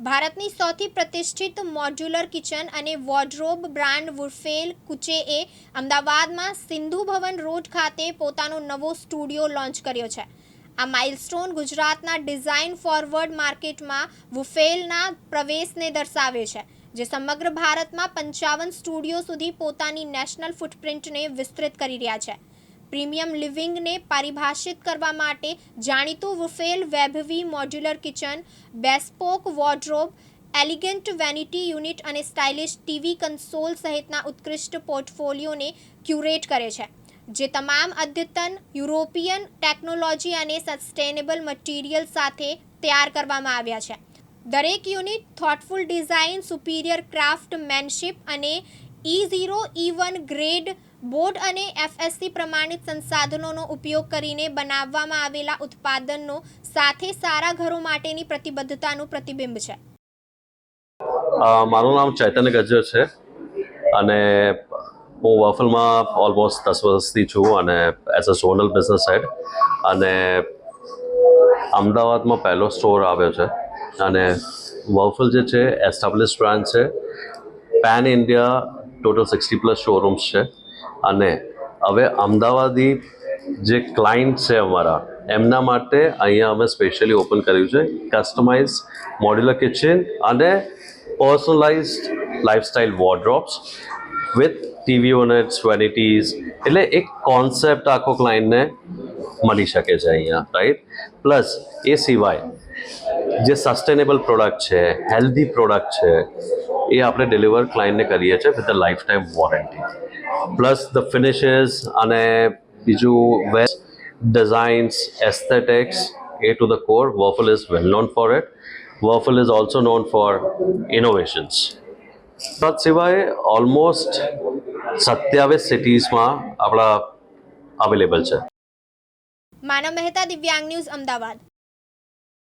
ભારતની સૌથી પ્રતિષ્ઠિત મોડ્યુલર કિચન અને વોર્ડરોબ બ્રાન્ડ વુફેલ કુચેએ અમદાવાદમાં સિંધુ ભવન રોડ ખાતે પોતાનો નવો સ્ટુડિયો લોન્ચ કર્યો છે. આ માઇલસ્ટોન ગુજરાતના ડિઝાઇન ફોરવર્ડ માર્કેટમાં વુફેલના પ્રવેશને દર્શાવે છે, જે સમગ્ર ભારતમાં પંચાવન સ્ટુડિયો સુધી પોતાની નેશનલ ફૂટપ્રિન્ટને વિસ્તૃત કરી રહ્યા છે. પ્રીમિયમ લિવિંગને પરિભાષિત કરવા માટે જાણીતું વુફેલ વૈભવી modular kitchen bespoke wardrobe elegant vanity unit અને સ્ટાઇલિશ ટીવી કન્સોલ સહિતના ઉત્કૃષ્ટ પોર્ટફોલિયોને ક્યુરેટ કરે છે, જે તમામ અદ્યતન યુરોપિયન ટેકનોલોજી અને સસ્ટેનેબલ મટીરિયલ સાથે તૈયાર કરવામાં આવ્યા છે. દરેક unit thoughtful design superior craftsmanship અને E zero E one grade board અને એફએસસી પ્રમાણિત સંસાધનોનો ઉપયોગ કરીને બનાવવામાં આવેલા ઉત્પાદનનો સાથે સારા ઘરો માટેની પ્રતિબદ્ધતાનું પ્રતિબિંબ છે. મારું નામ ચૈતન્ય ગજ્જર છે અને હું વોફલમાં ઓલમોસ્ટ દસ વર્ષથી છું અને as a zonal business head અને અમદાવાદમાં પહેલો સ્ટોર આવ્યો છે અને વોફલ જે છે એસ્ટાબ્લિશ બ્રાન્ડ છે pan India total sixty plus showrooms છે. અને હવે અમદાવાદી જે ક્લાયન્ટ છે અમારા, એમના માટે અહીંયા અમે સ્પેશિયલી ઓપન કર્યું છે. કસ્ટમાઇઝ મોડ્યુલર કિચન અને personalise lifestyle wardrobes with TV units vanities એટલે એક કોન્સેપ્ટ આખો ક્લાયન્ટને મળી શકે છે અહીંયા રાઈટ પ્લસ એ સિવાય જે સસ્ટેનેબલ પ્રોડક્ટ છે હેલ્ધી પ્રોડક્ટ છે એ આપણે ડિલિવર ક્લાયન્ટને કરીએ છીએ with a lifetime warranty plus the finishes અને બીજું best designs aesthetics A to the core Wurfel is well known for it Wurfel is also known for innovations તદ સિવાય ઓલમોસ્ટ સત્યાવીસ સિટીઝમાં આપણા અવેલેબલ છે. માનવ મહેતા દિવ્યાંગ ન્યૂઝ અમદાવાદ.